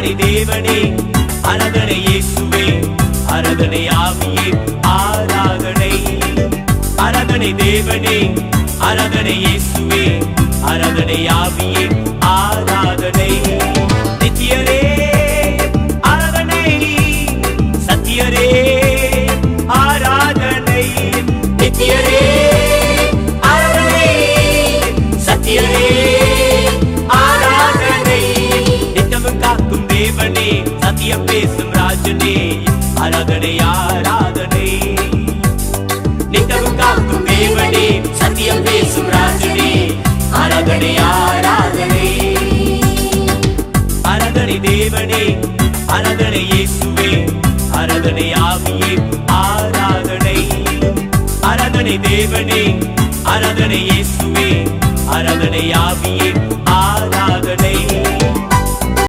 ஆராதனை தேவனே ஆராதனை இயேசுவே ஆராதனை ஆவியே ஆராதனை. ஆராதனை தேவனே ஆராதனை இயேசுவே ஆராதனை ஆவியே ஆராதனை. நித்தியரே ஆராதனை சத்தியரே ஆராதனை. நித்தியரே சத்தியரே. பேசும் ராஜனே ஆராதனை ஆராதனை. நித்தமும் காக்கும் தேவனே சத்தியம் பேசும் ராஜனே ஆராதனை ஆராதனை. ஆராதனை தேவனே ஆராதனை இயேசுவே ஆராதனை ஆவியே ஆராதனை. ஆராதனை தேவனே ஆராதனை இயேசுவே ஆராதனை ஆவியே